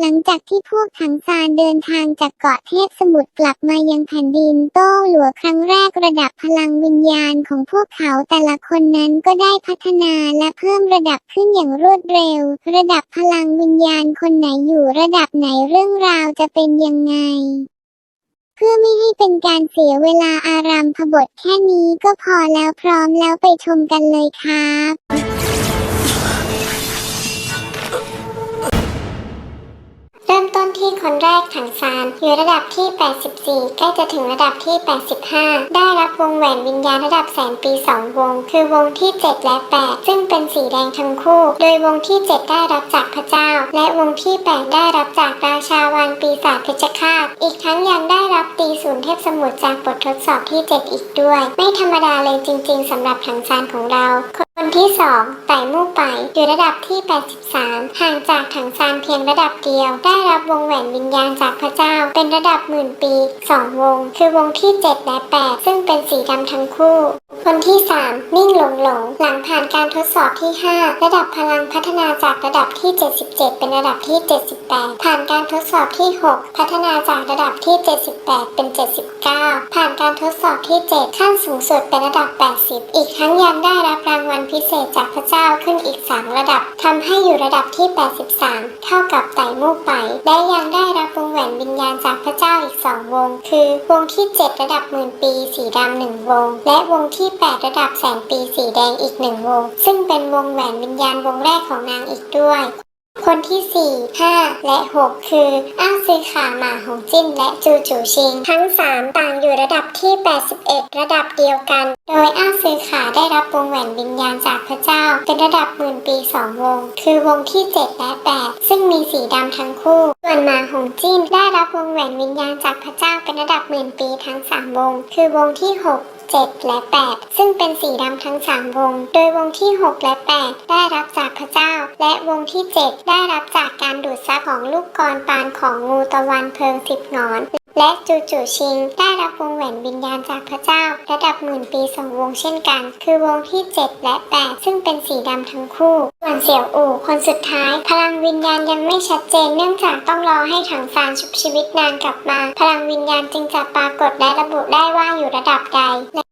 หลังจากที่พวกถังซานเดินทางจากเกาะเทพสมุทรกลับมายังแผ่นดินโต้หลัวครั้งแรกระดับพลังวิญญาณของพวกเขาแต่ละคนนั้นก็ได้พัฒนาและเพิ่มระดับขึ้นอย่างรวดเร็ว ระดับพลังวิญญาณคนไหนอยู่ระดับไหนเรื่องราวจะเป็นยังไงเพื่อไม่ให้เป็นการเสียเวลาอารามพบทแค่นี้ก็พอแล้วพร้อมแล้วไปชมกันเลยครับ คนแรกถังซานอยู่ระดับที่ 84 ใกล้จะถึงระดับที่ 85 ได้รับวงแหวนวิญญาณระดับแสนปี 2 วง คือวงที่ 7 และ 8 ซึ่งเป็นสีแดงทั้งคู่ โดยวงที่ 7 ได้รับจากพระเจ้า และวงที่ 8 ได้รับจากราชาวันปีศาจเพชฌฆาตอีกทั้งยังได้รับตีศูนย์เทพสมุทรจากบททดสอบที่ 7 อีกด้วย ไม่ธรรมดาเลยจริง ๆสำหรับถังซานของเรา คนที่ 2 ไต่มู่ไปอยู่ระดับที่ 83 ห่างจากถังซานเพียงระดับเดียว ได้รับวงแหวนวิญญาณจากพระเจ้า เป็นระดับหมื่นปี 2 วง คือวงที่ 7 และ 8 ซึ่งเป็นสีดำทั้งคู่ คนที่ 3 นิ่งหลงหลง หลังผ่านการทดสอบที่ 5 ระดับพลังพัฒนาจากระดับที่ 77 เป็นระดับที่ 78 ผ่านการทดสอบที่ 6 พัฒนาจากระดับที่ 78 เป็น 79 ผ่านการทดสอบที่ 7 ขั้นสูงสุดเป็นระดับ 80 อีกทั้งยังได้รับราง พิเศษจากพระเจ้าขึ้นอีก 3 ระดับทำให้อยู่ระดับที่ 83 เท่ากับไต่มู่ไป และยังได้รับวงแหวนวิญญาณจากพระเจ้าอีก 2 วง คือวงที่ 7 ระดับหมื่นปีสีดำหนึ่งวง และวงที่ 8 ระดับแสนปีสีแดงอีกหนึ่งวง ซึ่งเป็นวงแหวนวิญญาณวงแรกของนางอีกด้วยคนที่ 4 5 และ 6 คือ อ้าซือขาหมาหงจิ้น และจูจูชิง ทั้ง 3 ต่างอยู่ระดับที่ 81 ระดับเดียวกัน โดยอ้าือขาได้รับวงแหวนวิญญาณจากพระเจ้า เป็นระดับหมื่นปี2วง คือวงที่ 7 และ 8 ซึ่งมีสีดำทั้งคู่ ส่วนมาหงจิ้นได้รับวงแหวนวิญญาณจากพระเจ้าเป็นระดับหมื่นปีทั้ง 3 วง คือวงที่ 6 7 และ 8 ซึ่งเป็นสีดำทั้ง 3 วง โดยวงที่ 6 และ 8 ได้รับจากพระเจ้า และวงที่ 7 ได้รับจากการดูดซับของลูกกรปานของงูตะวันเพลิงสิบหงอน และจูจูชิง ได้รับวงแหวนวิญญาณจากพระเจ้า ระดับหมื่นปีสองวงเช่นกัน คือวงที่ 7 และ 8 ซึ่งเป็นสีดำทั้งคู่ ส่วนเสี่ยวอู่คนสุดท้าย พลังวิญญาณยังไม่ชัดเจนเนื่องจากต้องรอให้ถังซานชุบชีวิตนานกลับมา พลังวิญญาณจึงจะปรากฏและระบุได้ว่าอยู่ระดับใด